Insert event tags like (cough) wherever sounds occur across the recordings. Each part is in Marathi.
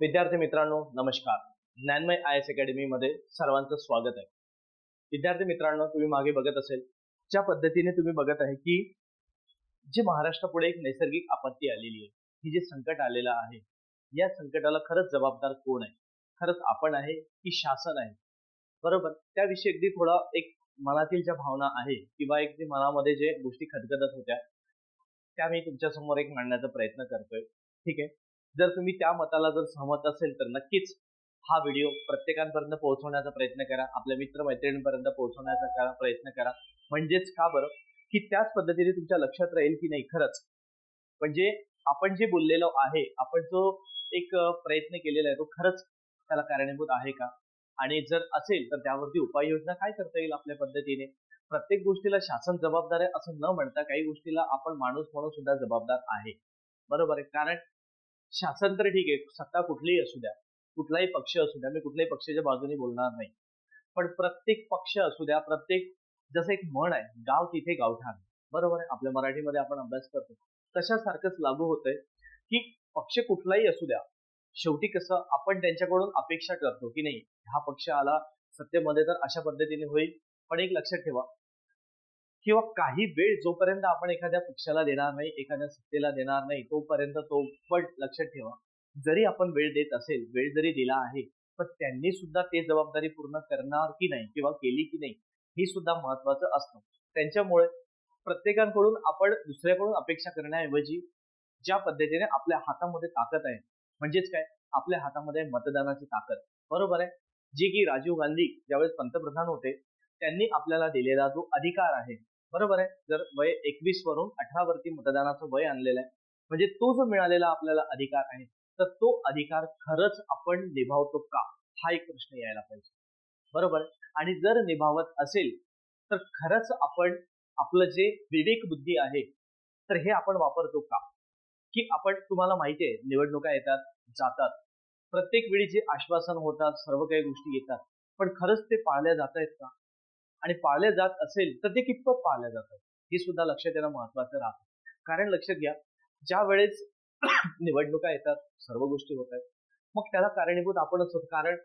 विद्यार्थी मित्रांनो नमस्कार. ज्ञानमय आय एस अकॅडमीमध्ये सर्वांचं स्वागत आहे. विद्यार्थी मित्रांनो तुम्ही मागे बघत असेल ज्या पद्धतीने तुम्ही बघत आहे की जे महाराष्ट्रापुढे एक नैसर्गिक आपत्ती आलेली आहे ही जे संकट आलेलं आहे या संकटाला खरंच जबाबदार कोण आहे? खरंच आपण आहे की शासन आहे? बरोबर? त्याविषयी अगदी थोडा एक मनातील ज्या भावना आहे किंवा एक जे मनामध्ये जे गोष्टी खदखदत होत्या त्या मी तुमच्यासमोर एक मांडण्याचा प्रयत्न करतोय. ठीक आहे? जर तुम्ही त्या मताला जर सहमत असेल तर नक्कीच हा व्हिडिओ प्रत्येकांपर्यंत पोहोचवण्याचा प्रयत्न करा. आपल्या मित्रमैत्रिणींपर्यंत पोहोचवण्याचा करा प्रयत्न करा. म्हणजेच का बरं? की त्याच पद्धतीने तुमच्या लक्षात राहील की नाही खरंच. म्हणजे आपण जे बोललेलो आहे आपण जो एक प्रयत्न केलेला आहे तो खरंच त्याला कारणीभूत आहे का? आणि जर असेल तर त्यावरती उपाययोजना काय करता येईल आपल्या पद्धतीने? प्रत्येक गोष्टीला शासन जबाबदार आहे असं न म्हणता काही गोष्टीला आपण माणूस म्हणून सुद्धा जबाबदार आहे. बरोबर आहे? कारण शासन तर ठीक आहे. सत्ता कुठलीही असू द्या. कुठलाही पक्ष असू द्या. मी कुठल्याही पक्षाच्या बाजूने बोलणार नाही. पण प्रत्येक पक्ष असू द्या प्रत्येक जसं एक म्हण आहे गाव तिथे गावठाण बरोबर आहे? आपल्या मराठीमध्ये आपण अभ्यास करतो. तशासारखंच लागू होतंय की पक्ष कुठलाही असू द्या शेवटी कसं आपण त्यांच्याकडून अपेक्षा करतो की नाही हा पक्ष आला सत्तेमध्ये तर अशा पद्धतीने होईल. पण एक लक्षात ठेवा किंवा काही वेळ जोपर्यंत आपण एखाद्या पक्षाला देणार नाही एखाद्या सत्तेला देणार नाही तोपर्यंत तो पण लक्षात ठेवा. जरी आपण वेळ देत असेल वेळ जरी दिला आहे पण त्यांनी सुद्धा ते जबाबदारी पूर्ण करणार की नाही किंवा केली की नाही हे सुद्धा महत्वाचं असतं. त्यांच्यामुळे प्रत्येकाकडून आपण दुसऱ्याकडून अपेक्षा करण्याऐवजी ज्या पद्धतीने आपल्या हातामध्ये ताकद आहे म्हणजेच काय? आपल्या हातामध्ये मतदानाची ताकद. बरोबर आहे? जी की राजीव गांधी ज्यावेळेस पंतप्रधान होते त्यांनी आपल्याला दिलेला जो अधिकार आहे बरोबर आहे? जर वय एकवीस वरून अठरा वरती मतदानाचं वय आणलेलं आहे म्हणजे तो जो मिळालेला आपल्याला अधिकार आहे तर तो अधिकार खरंच आपण निभावतो का? हा एक प्रश्न यायला पाहिजे. बरोबर आणि जर निभावत असेल तर खरंच आपण आपलं जे विवेक बुद्धी आहे तर हे आपण वापरतो का? की आपण तुम्हाला माहिती आहे निवडणुका येतात जातात. प्रत्येक वेळी जे आश्वासन होतात सर्व काही गोष्टी येतात पण खरंच ते पाळल्या जात आहेत का? आणि पाळल्या जात असेल तर ते कितपत पाळल्या जातात? हे सुद्धा लक्षात येणं महत्वाचं राहतं. कारण लक्षात घ्या ज्या वेळेस (clears throat) निवडणुका येतात सर्व गोष्टी होत आहेत मग त्याला कारणीभूत आपणच होत. कारण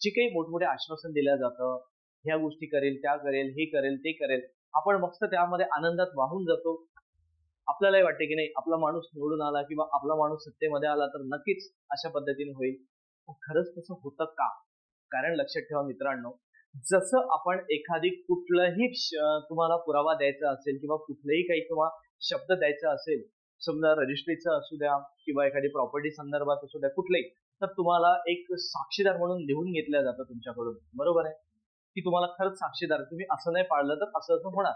जे काही मोठमोठे आश्वासन दिलं जातं ह्या गोष्टी करेल त्या करेल हे करेल ते करेल आपण मस्त त्यामध्ये आनंदात वाहून जातो. आपल्यालाही वाटते की नाही आपला माणूस निवडून आला किंवा आपला माणूस सत्तेमध्ये आला तर नक्कीच अशा पद्धतीने होईल. खरंच तसं होतं का? कारण लक्षात ठेवा मित्रांनो जसं आपण एखादी कुठलंही तुम्हाला पुरावा द्यायचा असेल किंवा कुठलंही काही किंवा शब्द द्यायचा असेल समजा रजिस्ट्रीचं असू द्या किंवा एखादी प्रॉपर्टी संदर्भात असू द्या कुठलंही तर तुम्हाला एक साक्षीदार म्हणून लिहून घेतलं जातं तुमच्याकडून. बरोबर आहे? की तुम्हाला खरंच साक्षीदार तुम्ही असं नाही पाळलं तर असं असं होणार.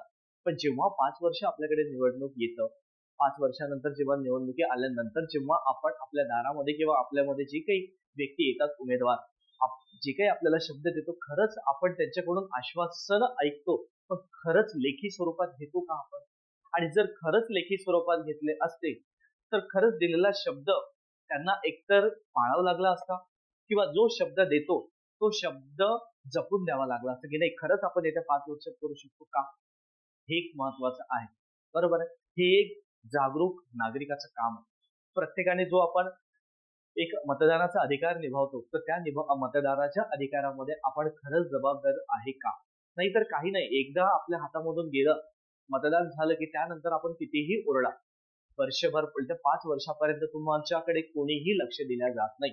पण जेव्हा पाच वर्ष आपल्याकडे निवडणूक येतं पाच वर्षानंतर जेव्हा निवडणुकी आल्यानंतर जेव्हा आपण आपल्या दारामध्ये किंवा आपल्यामध्ये जी काही व्यक्ती येतात उमेदवार जे काही आपल्याला शब्द देतो खरंच आपण त्यांच्याकडून आश्वासन ऐकतो पण खरंच लेखी स्वरूपात घेतो का आपण? आणि जर खरंच लेखी स्वरूपात घेतले असते तर खरंच दिलेला शब्द त्यांना एकतर पाळावा लागला असता किंवा जो शब्द देतो तो शब्द जपून द्यावा लागला असता की नाही खरंच आपण येत्या पाच वर्षात करू शकतो का? हे एक महत्वाचं आहे. बरोबर आहे? हे एक जागरूक नागरिकाचं काम आहे. प्रत्येकाने जो आपण एक मतदानाचा अधिकार निभावतो. तर त्या निभा मतदानाच्या अधिकारामध्ये आपण खरंच जबाबदार आहे का? नाहीतर काही नाही. एकदा आपल्या हातामधून गेलं मतदान झालं की त्यानंतर आपण कितीही ओरडा वर्षभर पाच वर्षापर्यंत तुमच्याकडे कोणीही लक्ष दिल्या जात नाही.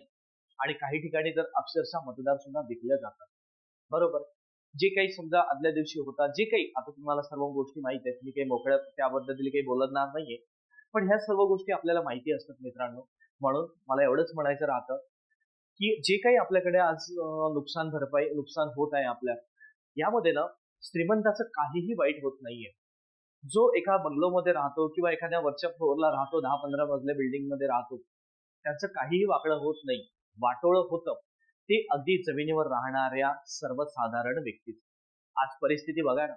आणि काही ठिकाणी तर अक्षरशः मतदार सुद्धा विकल्या जातात बरोबर? जे काही समजा आदल्या दिवशी होता जे काही आता तुम्हाला सर्व गोष्टी माहीत आहेत. मी काही मोकळ्या त्याबद्दल काही बोलणार नाहीये. पण ह्या सर्व गोष्टी आपल्याला माहिती असतात मित्रांनो. म्हणून मला एवढंच म्हणायचं राहतं की जे काही आपल्याकडे आज नुकसान भरपाई नुकसान होत आहे आपल्या यामध्ये ना श्रीमंताचं काहीही वाईट होत नाहीये. जो एका बंगलोमध्ये राहतो किंवा एखाद्या वरच्या फ्लोअरला राहतो दहा पंधरा मजल्या बिल्डिंगमध्ये राहतो त्याचं काहीही वाकडं होत नाही. वाटोळं होतं. ते अगदी जमिनीवर राहणाऱ्या सर्वसाधारण व्यक्तीच. आज परिस्थिती बघा ना.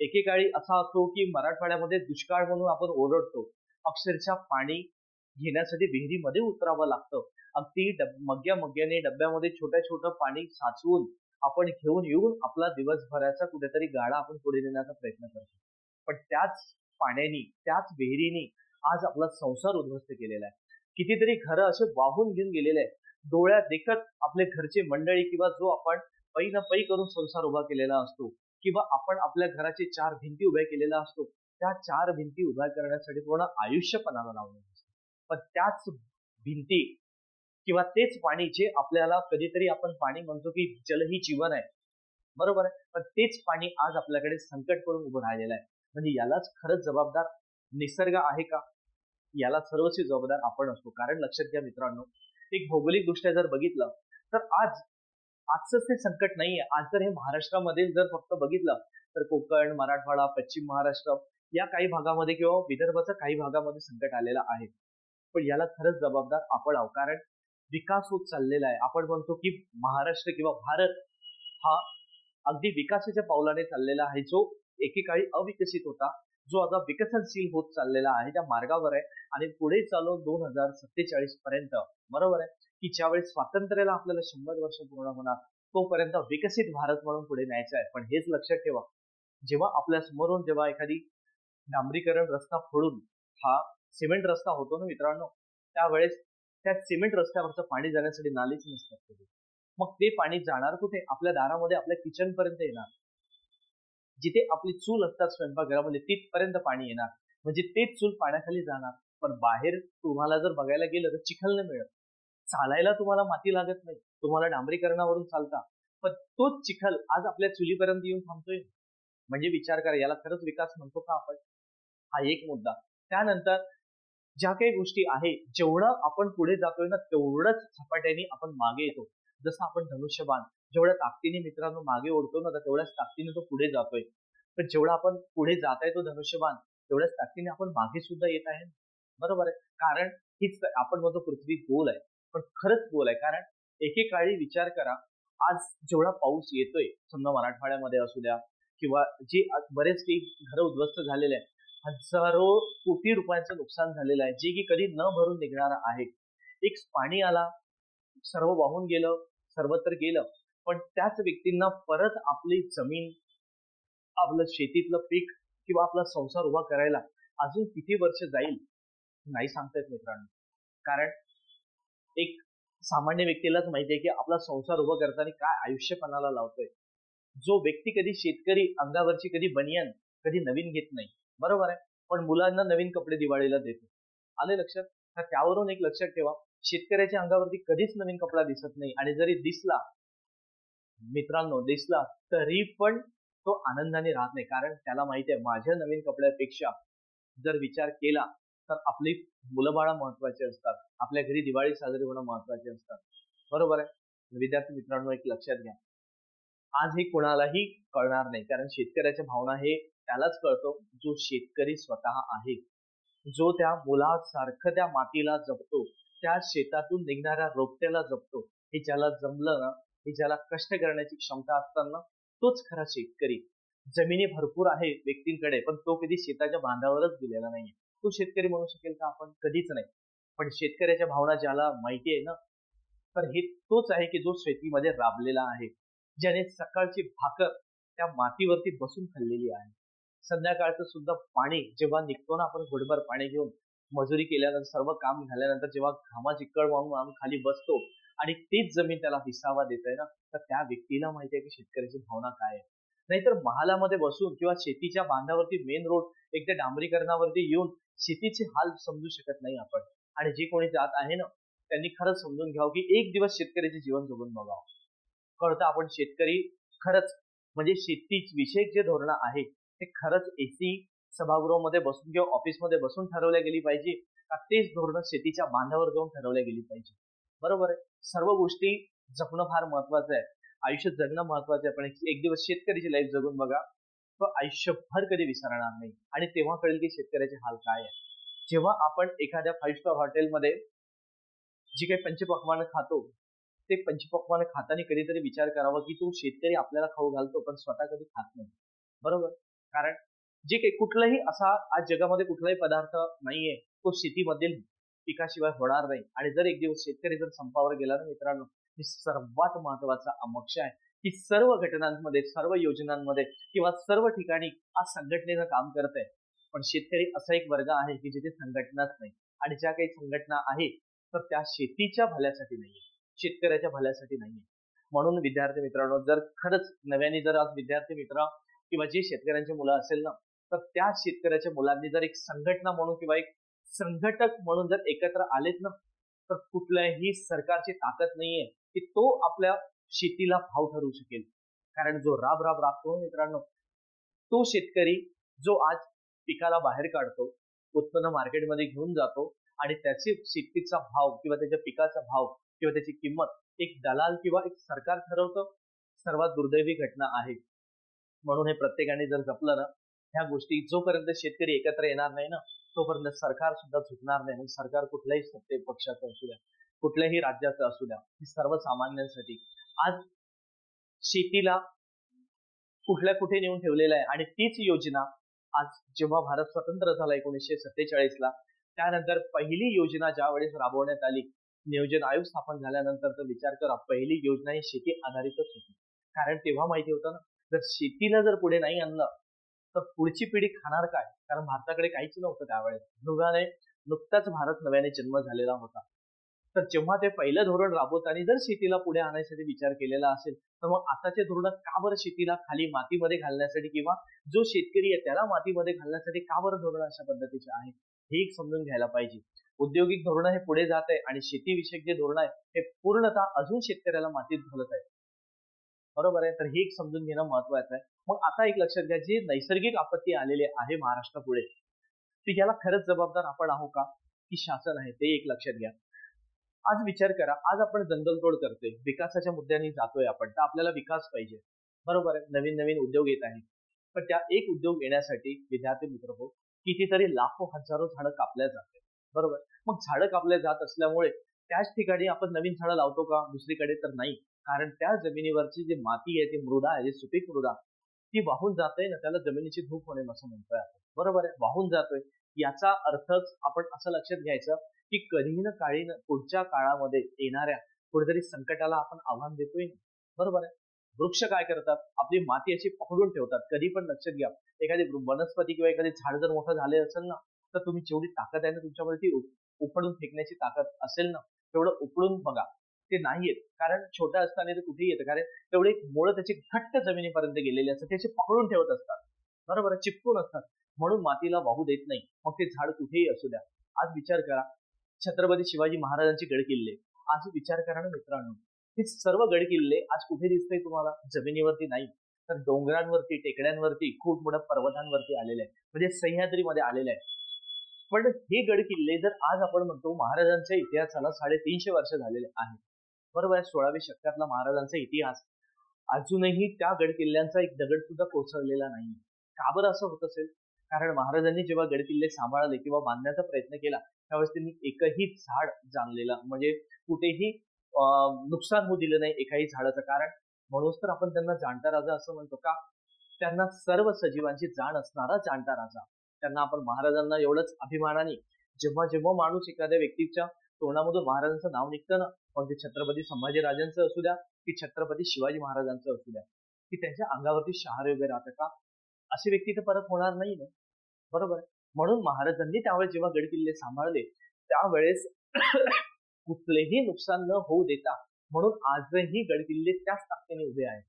एकेकाळी असा असतो की मराठवाड्यामध्ये दुष्काळ म्हणून आपण ओरडतो. अक्षरशः पाणी घेण्यासाठी विहिरीमध्ये उतरावं लागतं. अगदी मग्या मग्याने डब्यामध्ये छोट्या छोटं पाणी साचवून आपण घेऊन येऊन आपला दिवसभराचा कुठेतरी गाडा आपण पुढे नेण्याचा प्रयत्न करतो. पण त्याच पाण्यानी त्याच विहिरीनी आज आपला संसार उद्ध्वस्त केलेला आहे. कितीतरी घरं असे वाहून घेऊन गेलेले आहे डोळ्यात देखत आपले घरचे मंडळी किंवा जो आपण पै ना पै करून संसार उभा केलेला असतो किंवा आपण आपल्या घराचे चार भिंती उभ्या केलेला असतो त्या चार भिंती उभ्या करण्यासाठी पूर्ण आयुष्य पणाला लावलेलं असतं. पण त्याच भिंती किंवा तेच पाणी जे आपल्याला कधीतरी आपण पाणी म्हणतो की जल ही जीवन आहे. बरोबर आहे? पण तेच पाणी आज आपल्याकडे संकट करून उभं राहिलेलं आहे. म्हणजे यालाच खरंच जबाबदार निसर्ग आहे का? याला सर्वस्वी जबाबदार आपण असतो. कारण लक्षात घ्या मित्रांनो एक भौगोलिक दृष्ट्या जर बघितलं तर आज आजच ते संकट नाहीये. आज जर हे महाराष्ट्रामध्ये जर फक्त बघितलं तर कोकण मराठवाडा पश्चिम महाराष्ट्र या काही भागामध्ये किंवा विदर्भाच्या काही भागामध्ये संकट आलेलं आहे. पण याला खरंच जबाबदार आपण आहोत. कारण विकास होत चाललेला आहे. आपण म्हणतो की महाराष्ट्र किंवा भारत हा अगदी विकासाच्या पावलाने चाललेला आहे. जो एकेकाळी अविकसित होता जो आता विकसनशील होत चाललेला आहे त्या मार्गावर आहे. आणि पुढे चालून दोन हजार सत्तेचाळीस पर्यंत बरोबर आहे? की ज्यावेळी स्वातंत्र्याला आपल्याला शंभर वर्ष पूर्ण होणार तोपर्यंत विकसित भारत म्हणून पुढे न्यायचं आहे. पण हेच लक्षात ठेवा. जेव्हा आपल्या समोरून जेव्हा एखादी डांबरीकरण रस्ता फोडून हा सिमेंट रस्ता होतो ना मित्रांनो त्यावेळेस त्या सिमेंट रस्त्यावरचं पाणी जाण्यासाठी नालीच नसतात मग ते पाणी जाणार कुठे? आपल्या दारामध्ये आपल्या किचन पर्यंत येणार. जिथे आपली चूल असतात स्वयंपाकघरामध्ये तिथपर्यंत पाणी येणार. म्हणजे तेच चूल पाण्याखाली जाणार. पण बाहेर तुम्हाला जर बघायला गेलं तर चिखल नाही मिळत चालायला तुम्हाला माती लागत नाही. तुम्हाला डांबरीकरणावरून चालता. पण तोच चिखल आज आपल्या चुलीपर्यंत येऊन थांबतोय. म्हणजे विचार करा याला खरंच विकास म्हणतो का आपण? हा एक मुद्दा. त्यानंतर ज्या काही गोष्टी आहे जेवढं आपण पुढे जातोय ना तेवढंच झपाट्याने आपण मागे येतो. जसं आपण धनुष्यबाण जेवढ्या ताकदीने मित्रांनो मागे ओढतो ना तेवढ्याच ताकदीने तो पुढे जातोय. पण जेवढा आपण पुढे जात आहे तो धनुष्यबाण तेवढ्याच ताकदीने आपण मागे सुद्धा येत आहे. बरोबर आहे? कारण हीच आपण म्हणतो पृथ्वी गोल आहे. पण खरंच गोल आहे. कारण एकेकाळी विचार करा आज जेवढा पाऊस येतोय समजा मराठवाड्यामध्ये असू द्या किंवा जे बरेच काही घरं उद्ध्वस्त झालेले आहेत हजारो कोटी रुपयांचं नुकसान झालेलं आहे जे की कधी न भरून निघणार आहे. एक पाणी आला सर्व वाहून गेलं सर्वत्र गेलं पण त्याच व्यक्तींना परत आपली जमीन आपलं शेतीतलं पीक किंवा आपला संसार उभा करायला अजून किती वर्ष जाईल नाही सांगता येत मित्रांनो. कारण एक सामान्य व्यक्तीलाच माहिती आहे की आपला संसार उभा करताना काय आयुष्यपणाला लावतोय. जो व्यक्ती कधी शेतकरी अंगावरची कधी बनियन कधी नवीन घेत नाही बरोबर आहे. पण मुलांना नवीन कपडे दिवाळीला देतो. आले लक्षात? तर त्यावरून एक लक्षात ठेवा. शेतकऱ्याच्या अंगावरती कधीच नवीन कपडा दिसत नाही. आणि जरी दिसला मित्रांनो दिसला तरी पण तो आनंदाने राहत नाही. कारण त्याला माहिती आहे माझ्या नवीन कपड्यापेक्षा जर विचार केला तर आपली मुलंबाळा महत्त्वाचे असतात. आपल्या घरी दिवाळी साजरी होणं महत्त्वाचे असतात. बरोबर आहे? विद्यार्थी मित्रांनो एक लक्षात घ्या. आज हे कोणालाही कळणार नाही. कारण शेतकऱ्याच्या भावना हे त्यालाच कळतो जो शेतकरी स्वतः आहे. जो त्या मुलासारखं त्या मातीला जपतो त्या शेतातून निघणाऱ्या रोपट्याला जपतो हे ज्याला जमलं ना हे ज्याला कष्ट करण्याची क्षमता असताना तोच खरा शेतकरी. जमिनी भरपूर आहे व्यक्तींकडे पण तो कधी शेताच्या बांधावरच दिलेला नाहीये. तो शेतकरी म्हणू शकेल का आपण? कधीच नाही. पण शेतकऱ्याच्या भावना ज्याला माहिती आहे ना तर हे तोच आहे की जो शेतीमध्ये राबलेला आहे. ज्याने सकाळची भाकर त्या मातीवरती बसून खाल्लेली आहे. संध्याकाळचं सुद्धा पाणी जेव्हा निघतो ना आपण घोडभर पाणी घेऊन मजुरी केल्यानंतर सर्व काम झाल्यानंतर जेव्हा घामाची कळ मारून आम्ही खाली बसतो आणि तीच जमीन त्याला विसावा देत आहे ना तर त्या व्यक्तीला माहिती आहे की शेतकऱ्याची भावना काय आहे. नाहीतर महालामध्ये बसून किंवा शेतीच्या बांधावरती मेन रोड एकदा डांबरीकरणावरती येऊन शेतीचे हाल समजू शकत नाही आपण. आणि जे कोणी जात आहे ना त्यांनी खरंच समजून घ्यावं की एक दिवस शेतकऱ्याचे जीवन जगून बघावं. कळतं आपण शेतकरी खरंच म्हणजे शेती विषयक जे धोरण आहे ते खरंच एसी सभागृहामध्ये बसून किंवा ऑफिसमध्ये बसून ठरवल्या गेली पाहिजे का तेच धोरण शेतीच्या बांधावर जाऊन ठरवल्या गेली पाहिजे. बरोबर आहे? सर्व गोष्टी जपणं फार महत्वाचं आहे. आयुष्य जगणं महत्वाचं आहे पण एक दिवस शेतकऱ्याची लाईफ जगून बघा तो आयुष्यभर कधी विसरणार नाही आणि तेव्हा कळेल की शेतकऱ्याचे हाल काय आहे. जेव्हा आपण एखाद्या फाईव्ह स्टार हॉटेलमध्ये जी काही पंचपक्वानं खातो ते पंचपक्वानं खाताना कधीतरी विचार करावा की तो शेतकरी आपल्याला खाऊ घालतो पण स्वतः कधी खात नाही. बरोबर? कारण जे काही कुठलाही असा आज जगामध्ये कुठलाही पदार्थ नाहीये तो शेतीमधील पिकाशिवाय होणार नाही. आणि जर एक दिवस शेतकरी जर संपावर गेला ना मित्रांनो हे सर्वात महत्त्वाचा अमक्ष आहे. की सर्व घटनांमध्ये सर्व योजनांमध्ये किंवा सर्व ठिकाणी आज संघटनेचं काम करत आहे. पण शेतकरी असा एक वर्ग आहे की जिथे संघटनाच नाही. आणि ज्या काही संघटना आहेत तर त्या शेतीच्या भल्यासाठी नाहीये. शेतकऱ्याच्या भल्यासाठी नाहीये. म्हणून विद्यार्थी मित्रांनो जर खरंच नव्याने जर आज विद्यार्थी मित्र किंवा जे शेतकऱ्यांची मुलं असेल ना तर त्या शेतकऱ्याच्या मुलांनी जर एक संघटना म्हणून किंवा एक संघटक म्हणून जर एकत्र आलेत ना तर कुठल्याही सरकारची ताकद नाहीये की तो आपल्या शेतीला भाव ठरू शकेल. कारण जो राब राब राबतो मित्रांनो तो शेतकरी जो आज पिकाला बाहेर काढतो उत्पन्न मार्केटमध्ये घेऊन जातो आणि त्याचे शेतीचा भाव किंवा त्याच्या पिकाचा भाव किंवा त्याची किंमत एक दलाल किंवा एक सरकार ठरवतं सर्वात दुर्दैवी घटना आहे. म्हणून हे प्रत्येकाने जर जपलं ना ह्या गोष्टी जोपर्यंत शेतकरी एकत्र येणार नाही ना तोपर्यंत सरकार सुद्धा झुकणार नाही. म्हणजे सरकार कुठल्याही सत्ते पक्षाचं असू द्या कुठल्याही राज्याचं असू द्या हे सर्वसामान्यांसाठी. आज शेतीला कुठल्या कुठे नेऊन ठेवलेलं आहे आणि तीच योजना आज जेव्हा भारत स्वतंत्र झाला एकोणीसशे सत्तेचाळीस ला त्यानंतर पहिली योजना ज्या वेळेस राबवण्यात आली नियोजन आयोग स्थापन झाल्यानंतर विचार करा पहिली योजना ही शेती आधारितच होती. कारण तेव्हा माहिती होतं ना जर शेतीला जर पुढे नाही आणलं तर पुढची पिढी खाणार काय? कारण भारताकडे काहीच नव्हतं त्यावेळेस. मृगाने नुकताच भारत नव्याने जन्म झालेला होता. तर जेव्हा ते पहिलं धोरण राबवताना जर शेतीला पुढे आणण्यासाठी विचार केलेला असेल तर मग आताचे धोरण का बरं शेतीला खाली मातीमध्ये घालण्यासाठी किंवा जो शेतकरी आहे त्याला मातीमध्ये घालण्यासाठी का बरं धोरण अशा पद्धतीचे आहे? हे एक समजून घ्यायला पाहिजे. औद्योगिक धोरण हे पुढे जात आहे आणि शेतीविषयक जे धोरण आहे हे पूर्णतः अजून शेतकऱ्याला मातीत घालत आहे. बरोबर आहे? तर हे एक समजून घेणं महत्वाचं आहे. मग आता एक लक्षात घ्या जी नैसर्गिक आपत्ती आलेली आहे महाराष्ट्रापुढे ती याला खरंच जबाबदार आपण आहो का? की शासन आहे ते एक लक्षात घ्या. आज विचार करा आज आपण जंगलतोड करतोय विकासाच्या मुद्द्यांनी जातोय आपण तर आपल्याला विकास पाहिजे. बरोबर आहे? नवीन नवीन उद्योग येत आहेत. पण त्या एक उद्योग येण्यासाठी विद्यार्थी मित्र हो कितीतरी लाखो हजारो झाडं कापल्या जाते बरोबर. मग झाडं कापल्या जात असल्यामुळे त्याच ठिकाणी आपण नवीन झाडं लावतो का? दुसरीकडे तर नाही. कारण त्या जमिनीवरची जी माती आहे ती मृदा आहे जी सुपीक मृदा ती वाहून जाते ना त्याला जमिनीची धूप होणे असं म्हणतोय आपण. बरोबर आहे? वाहून जातोय. याचा अर्थच आपण असं लक्षात घ्यायचं की कधी ना काळी पुढच्या काळामध्ये येणाऱ्या कुठेतरी संकटाला आपण आव्हान देतोय. बरोबर आहे? वृक्ष काय करतात? आपली माती अशी पकडून ठेवतात. कधी पण लक्षात घ्या. एखादी वनस्पती किंवा एखादी झाड जर मोठं झाले असेल ना तर तुम्ही जेवढी ताकद आहे ना तुमच्यामध्ये ती उपडून फेकण्याची ताकद असेल ना तेवढं उपडून बघा. ते नाहीयेत. कारण छोट्या असताना ते कुठेही येतं. कारण तेवढे मुळं त्याची घट्ट जमिनीपर्यंत गेलेली असतात. त्याचे पकडून ठेवत असतात. बरोबर चिपकून असतात. म्हणून मातीला वाहू देत नाही. मग ते झाड कुठेही असू द्या. आज विचार करा. छत्रपती शिवाजी महाराजांचे गड किल्ले. आज विचार करा ना मित्रांनो. हे सर्व गड किल्ले आज कुठे दिसतंय तुम्हाला? जमिनीवरती नाही. तर डोंगरांवरती टेकड्यांवरती खूप मोठ्या पर्वतांवरती आलेले आहे म्हणजे सह्याद्रीमध्ये आलेले आहे पण हे गड किल्ले जर आज आपण म्हणतो महाराजांच्या इतिहासाला साडेतीनशे वर्ष झालेले आहेत. बरोबर आहे सोळाव्या शतकातला महाराजांचा इतिहास. अजूनही त्या गड किल्ल्यांचा एक दगड सुद्धा कोसळलेला नाही का बरं असं होत असेल? कारण महाराजांनी जेव्हा गड किल्ले सांभाळले किंवा बांधण्याचा प्रयत्न केला त्यावेळेस त्यांनी एकही झाड जाणलेलं म्हणजे कुठेही नुकसान होऊ दिलं नाही एकाही झाडाचं. कारण म्हणूनच तर आपण त्यांना जाणता राजा असं म्हणतो का? त्यांना सर्व सजीवांची जाण असणारा जाणता राजा. त्यांना आपण महाराजांना एवढंच अभिमानाने जेव्हा जेव्हा माणूस एखाद्या व्यक्तीच्या तोंडामधून महाराजांचं नाव निघतं ना मग ते छत्रपती संभाजीराजांचं असू द्या की छत्रपती शिवाजी महाराजांचं असू द्या की त्यांच्या अंगावरती शहारे वगैरे राहतं का? अशी व्यक्ती तर परत होणार नाही ना. बरोबर? म्हणून महाराजांनी त्यावेळेस जेव्हा गड किल्ले सांभाळले त्यावेळेस कुठलेही नुकसान न होऊ देता म्हणून आजही गड किल्ले त्याच ताकदीने उभे आहेत.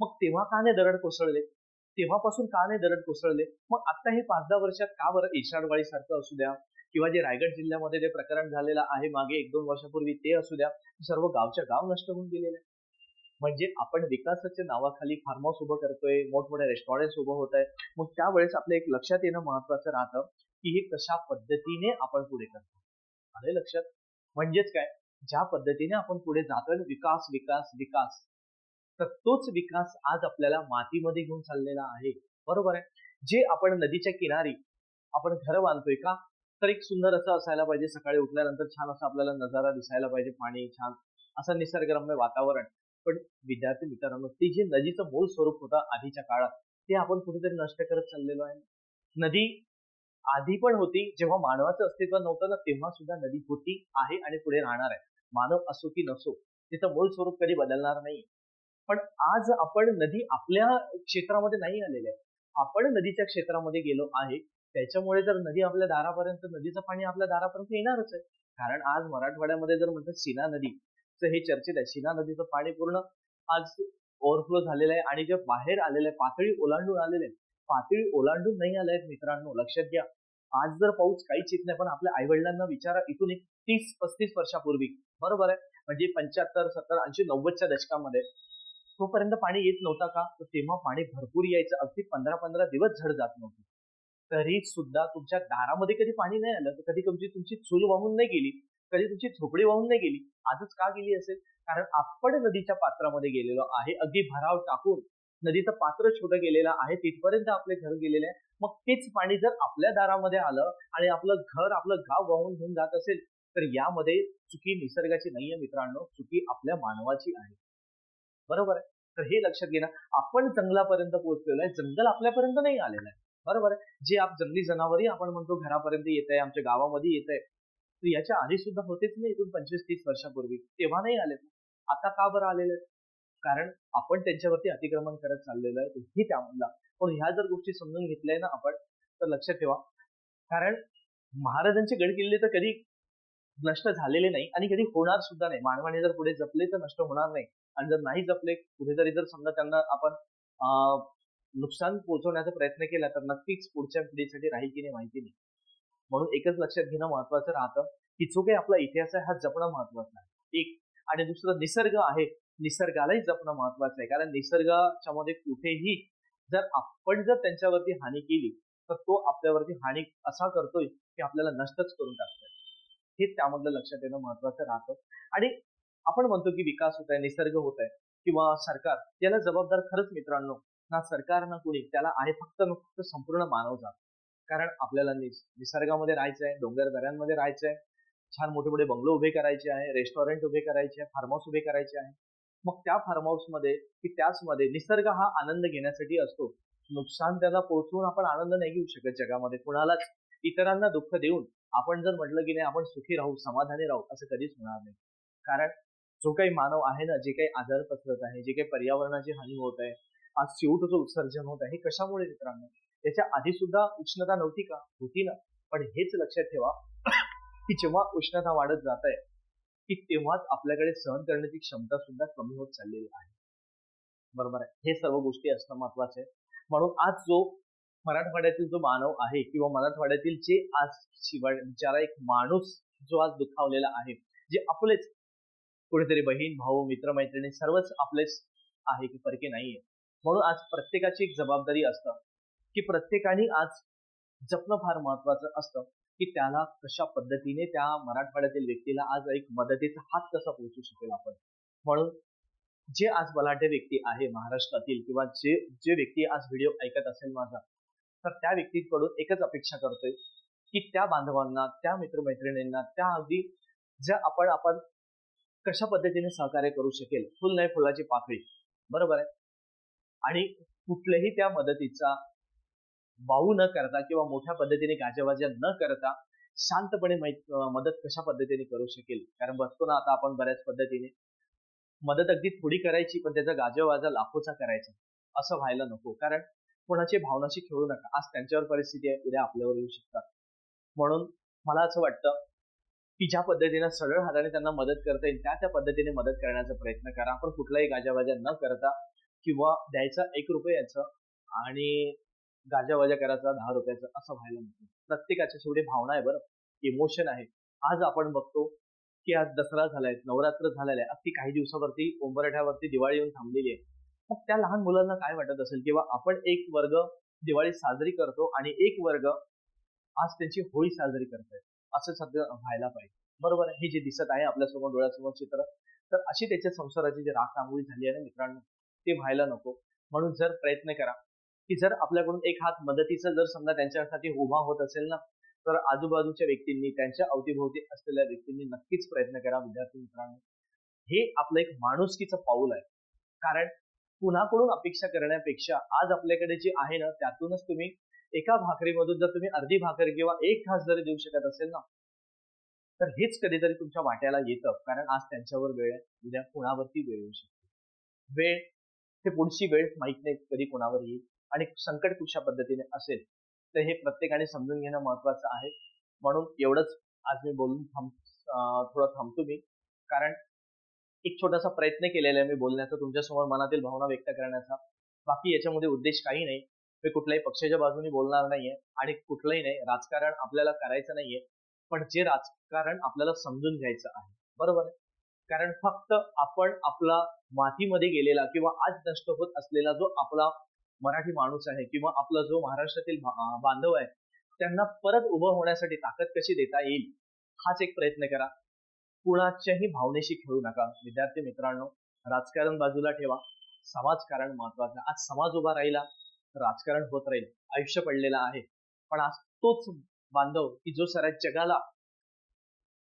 मग तेव्हा का नाही दरड कोसळले? तेव्हापासून का नाही दरड कोसळले? मग आता हे पाच दहा वर्षात का बरं इशाडवाडी सारखं असू द्या किंवा जे रायगड जिल्ह्यामध्ये जे प्रकरण झालेलं आहे मागे एक दोन वर्षापूर्वी ते असू द्या सर्व गावच्या गाव नष्ट होऊन गेलेले म्हणजे आपण विकासाच्या नावाखाली फार्म हाऊस उभं करतोय मोठमोठ्या रेस्टॉरंट उभं होत आहे मग त्यावेळेस आपलं एक लक्षात येणं महत्वाचं राहतं की हे कशा पद्धतीने आपण पुढे करतो आले लक्षात? म्हणजेच काय? ज्या पद्धतीने आपण पुढे जातोय विकास विकास विकास तर तोच विकास आज आपल्याला मातीमध्ये घेऊन चाललेला आहे. बरोबर आहे? जे आपण नदीच्या किनारी आपण घर बांधतोय का? तर एक सुंदर असं असायला पाहिजे सकाळी उठल्यानंतर छान असं आपल्याला नजारा दिसायला पाहिजे पाणी छान असं निसर्गरम्य वातावरण. पण विद्यार्थी मित्रांनो ते जे नदीचं मूळ स्वरूप होतं आधीच्या काळात ते आपण कुठेतरी नष्ट करत चाललेलो आहे. नदी आधी पण होती जेव्हा मानवाचं अस्तित्व नव्हतं ना तेव्हा सुद्धा नदी होती आहे आणि पुढे राहणार आहे. मानव असो की नसो तिचं मूळ स्वरूप कधी बदलणार नाही. पण आज आपण नदी आपल्या क्षेत्रामध्ये नाही आलेले आहे. आपण नदीच्या क्षेत्रामध्ये गेलो आहे. त्याच्यामुळे जर नदी आपल्या दारापर्यंत नदीचं पाणी आपल्या दारापर्यंत येणारच आहे. कारण आज मराठवाड्यामध्ये जर म्हणतात सीना तर हे चर्चेत आहे. सीना नदीचं पाणी पूर्ण आज ओव्हरफ्लो झालेलं आहे. आणि जे बाहेर आलेलं आहे पातळी ओलांडून आलेले आहे. पातळी ओलांडून नाही आले आहेत मित्रांनो लक्षात घ्या. आज जर पाऊस काहीच येत नाही पण आपल्या आई वडिलांना विचारा इथून एक तीस पस्तीस वर्षापूर्वी. बरोबर आहे? म्हणजे पंच्याहत्तर सत्तर ऐंशी नव्वदच्या दशकामध्ये तोपर्यंत पाणी येत नव्हता का? तर तेव्हा पाणी भरपूर यायचं. अगदी पंधरा पंधरा दिवस झड जात नव्हती. तरी सुद्धा तुमच्या दारामध्ये कधी पाणी नाही आलं. तर कधी तुमची तुमची चूल वाहून नाही गेली. कधी तुमची झोपडी वाहून नाही गेली. आजच का गेली असेल? कारण आपण नदीच्या पात्रामध्ये गेलेलो आहे. अगदी भराव टाकून नदीचं पात्र छोटं गेलेलं आहे. तिथपर्यंत आपले घर गेलेले आहे. मग तेच पाणी जर आपल्या दारामध्ये आलं आणि आपलं घर आपलं गाव वाहून घेऊन जात असेल तर यामध्ये चुकी निसर्गाची नाहीये मित्रांनो. चुकी आपल्या मानवाची आहे. बरोबर आहे? तर हे लक्षात घेणं आपण जंगलापर्यंत पोहोचलेलो आहे. जंगल आपल्यापर्यंत नाही आलेलं आहे. बरोबर आहे? जे आप जंगली जनावरही आपण म्हणतो घरापर्यंत येत आहे आमच्या गावामध्ये येत आहे. तर याच्या आधी सुद्धा होतेच नाही इथून पंचवीस तीस वर्षापूर्वी. तेव्हा नाही आले आता का बरं आलेले कारण आपण त्यांच्यावरती अतिक्रमण करत चाललेलो आहे. हे त्यामधला पण ह्या जर गोष्टी समजून घेतल्या ना आपण तर लक्षात ठेवा. कारण महाराजांचे गड किल्ले तर कधी नष्ट झालेले नाही आणि कधी होणार सुद्धा नाही. मानवाने जर पुढे जपले तर नष्ट होणार नाही. आणि जर नाही जपले कुठेतरी जर समजा त्यांना आपण नुकसान पोहोचवण्याचा प्रयत्न केला तर नक्कीच पुढच्या पिढीसाठी राहील की नाही माहिती नाही. म्हणून एकच लक्षात घेणं महत्वाचं राहतं की जो काही आपला इतिहास आहे हा जपणं महत्वाचं आहे. एक आणि दुसरं निसर्ग आहे. निसर्गालाही जपणं महत्वाचं आहे. कारण निसर्गाच्या मध्ये कुठेही जर आपण जर त्यांच्यावरती हानी केली तर तो आपल्यावरती हानी असा करतोय की आपल्याला नष्टच करून टाकतोय. हे त्यामधलं लक्षात येणं महत्वाचं राहतं. आणि आपण म्हणतो की विकास होत आहे निसर्ग होत आहे किंवा सरकार याला जबाबदार खरंच मित्रांनो ना सरकार ना कुणी. त्याला आहे फक्त फक्त संपूर्ण मानव जात. कारण आपल्याला निसर्गामध्ये राहायचं आहे डोंगर दऱ्यांमध्ये राहायचं आहे छान मोठे मोठे बंगलो उभे करायचे आहे रेस्टॉरंट उभे करायचे आहे फार्म हाऊस उभे करायचे आहे. मग त्या फार्म हाऊसमध्ये की त्याचमध्ये निसर्ग हा आनंद घेण्यासाठी असतो. नुकसान त्याला पोहोचवून आपण आनंद नाही घेऊ शकत जगामध्ये. कुणालाच इतरांना दुःख देऊन आपण जर म्हटलं की नाही आपण सुखी राहू समाधानी राहू असं कधीच होणार नाही. कारण जो काही मानव आहे ना जे काही आजार पसरत आहे जे काही पर्यावरणाची हानी होत आहे आज सीओटूचं उत्सर्जन होत आहे हे कशामुळे मित्रांनो? त्याच्या आधी सुद्धा उष्णता नव्हती का? होती ना. पण हेच लक्षात ठेवा की जेव्हा उष्णता वाढत जात आहे की तेव्हाच आपल्याकडे सहन करण्याची क्षमता सुद्धा कमी होत चाललेली आहे. बरोबर आहे. हे सर्व गोष्टी असणं महत्वाचं आहे. म्हणून आज जो मराठवाड्यातील जो मानव आहे किंवा मराठवाड्यातील जे आज शिवाय बिचारा एक माणूस जो आज दुखावलेला आहे जे आपलेच कुठेतरी बहीण भाऊ मित्रमैत्रिणी सर्वच आपलेच आहे की फरके नाहीये. म्हणून आज प्रत्येकाची एक जबाबदारी असतं की प्रत्येकाने आज जपणं फार महत्वाचं असतं की त्याला कशा पद्धतीने त्या मराठवाड्यातील व्यक्तीला आज एक मदतीचा हात कसा पोहोचू शकेल आपण. म्हणून जे आज बलाढ्य व्यक्ती आहे महाराष्ट्रातील किंवा जे जे व्यक्ती आज व्हिडिओ ऐकत असेल माझा तर त्या व्यक्तीकडून एकच अपेक्षा करतोय की त्या बांधवांना त्या मित्रमैत्रिणींना त्या अगदी ज्या आपण आपण कशा पद्धतीने सहकार्य करू शकेल फुल नाही फुलाची पाकळी. बरोबर आहे? आणि कुठल्याही त्या मदतीचा वाऊ न करता किंवा मोठ्या पद्धतीने गाजावाजा न करता शांतपणे मदत कशा पद्धतीने करू शकेल? कारण बघतो ना आता आपण बऱ्याच पद्धतीने. मदत अगदी थोडी करायची पण त्याचा गाजावाजा लाखोचा करायचा. असं व्हायला नको. कारण कोणाची भावनाशी खेळू नका. आज त्यांच्यावर परिस्थिती आहे उद्या आपल्यावर येऊ शकतात. म्हणून मला असं वाटतं की ज्या पद्धतीने सरळ हाताने त्यांना मदत करता येईल त्या त्या पद्धतीने मदत करण्याचा प्रयत्न करा. आपण कुठलाही गाजावाजा न करता किंवा द्यायचा एक रुपयाचं आणि गाजावाजा करायचा दहा रुपयाचं असं व्हायला नको. प्रत्येकाच्या शेवटी भावना आहे बरं. इमोशन आहे. आज आपण बघतो की आज दसरा झालाय नवरात्र झालेला आहे. अगदी काही दिवसावरती उंबरठ्यावरती दिवाळी येऊन थांबलेली आहे. मग त्या लहान मुलांना काय वाटत असेल? किंवा आपण एक वर्ग दिवाळी साजरी करतो आणि एक वर्ग आज त्यांची होळी साजरी करतोय. असं सध्या व्हायला पाहिजे. बरोबर हे जे दिसत आहे आपल्यासमोर डोळ्यासमोर चित्र तर अशी त्याच्या संसाराची जी राख रांगोळी झाली आहे ना मित्रांनो ते व्हायला नको. म्हणून जर प्रयत्न करा की जर आपल्याकडून एक हात मदतीचा जर समजा त्यांच्यासाठी उभा होत असेल ना तर आजूबाजूच्या व्यक्तींनी त्यांच्या अवतीभोवती असलेल्या व्यक्तींनी नक्कीच प्रयत्न करा विद्यार्थी मित्रांनो. हे आपलं एक माणुसकीचं पाऊल आहे. कारण कुणाकडून अपेक्षा करण्यापेक्षा आज आपल्याकडे जे आहे ना त्यातूनच तुम्ही एका भाकरीमधून जर तुम्ही अर्धी भाकर किंवा एक घास जरी देऊ शकत असेल ना तर हेच कधीतरी तुमच्या वाट्याला येतं कारण आज त्यांच्यावर वेळ आहे. उद्या कुणावरती वेळ येऊ शकते? वेळ ते पुढची वेळ माहीत नाही कधी कोणावर येईल आणि संकट कुठच्या पद्धतीने असेल तर हे प्रत्येकाने समजून घेणं महत्वाचं आहे. म्हणून एवढंच आज मी बोलून थांब अं, थोडं थांबतो मी कारण एक छोटासा प्रयत्न केलेला आहे मी बोलण्याचा तुमच्यासमोर मनातील भावना व्यक्त करण्याचा. बाकी याच्यामध्ये उद्देश काही नाही. मी कुठल्याही पक्षाच्या बाजूने बोलणार नाहीये आणि कुठलंही नाही. राजकारण आपल्याला करायचं नाहीये. पण जे राजकारण आपल्याला समजून घ्यायचं आहे. बरोबर आहे? कारण फक्त आपण आपला मातीमध्ये गेलेला किंवा आज नष्ट होत असलेला जो आपला मराठी माणूस आहे किंवा आपला जो महाराष्ट्रातील बांधव आहे त्यांना परत उभं होण्यासाठी ताकद कशी देता येईल? हाच एक प्रयत्न करा. कुणाच्याही भावनेशी खेळू नका. विद्यार्थी मित्रांनो राजकारण बाजूला ठेवा. समाजकारण महत्वाचं आज समाज उभा राहिला राजकारण होत राहील. आयुष्य पडलेलं आहे. पण आज तोच बांधव की जो साऱ्या जगाला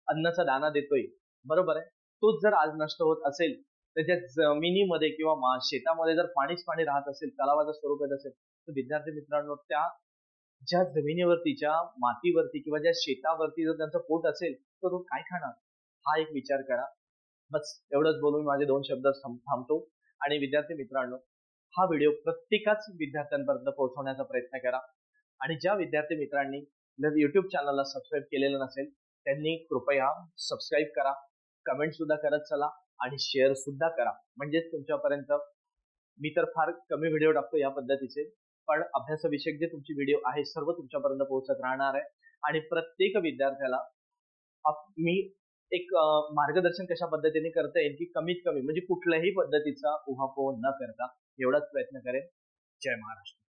अन्नाचा दाना देतोय. बरोबर आहे? तोच जर आज नष्ट होत असेल त्याच्या जमिनीमध्ये किंवा मा- शेतामध्ये जर पाणीच पाणी राहत असेल तलावाचं स्वरूप येत असेल तर विद्यार्थी मित्रांनो त्या ज्या जमिनीवरती ज्या मातीवरती किंवा ज्या शेतावरती जर त्यांचं पोट असेल तर तो काय खाणार? हा एक विचार करा. बस एवढंच बोलून माझे दोन शब्द थांबतो. आणि विद्यार्थी मित्रांनो हा व्हिडिओ प्रत्येकाच विद्यार्थ्यांपर्यंत पोहोचवण्याचा प्रयत्न करा. आणि ज्या विद्यार्थी मित्रांनी जर युट्यूब चॅनलला सबस्क्राईब केलेलं नसेल त्यांनी कृपया सबस्क्राईब करा कमेंट सुद्धा करत चला आणि शेअर सुद्धा करा. म्हणजेच तुमच्यापर्यंत मी तर फार कमी व्हिडिओ टाकतो या पद्धतीचे पण अभ्यासाविषयक जे तुमचे व्हिडिओ आहे सर्व तुमच्यापर्यंत पोहोचत राहणार आहे. आणि प्रत्येक विद्यार्थ्याला मी एक मार्गदर्शन कशा पद्धतीने करता येईल की कमीत कमी म्हणजे कुठल्याही पद्धतीचा उहापोह न करता एवढाच प्रयत्न करेन. जय महाराष्ट्र.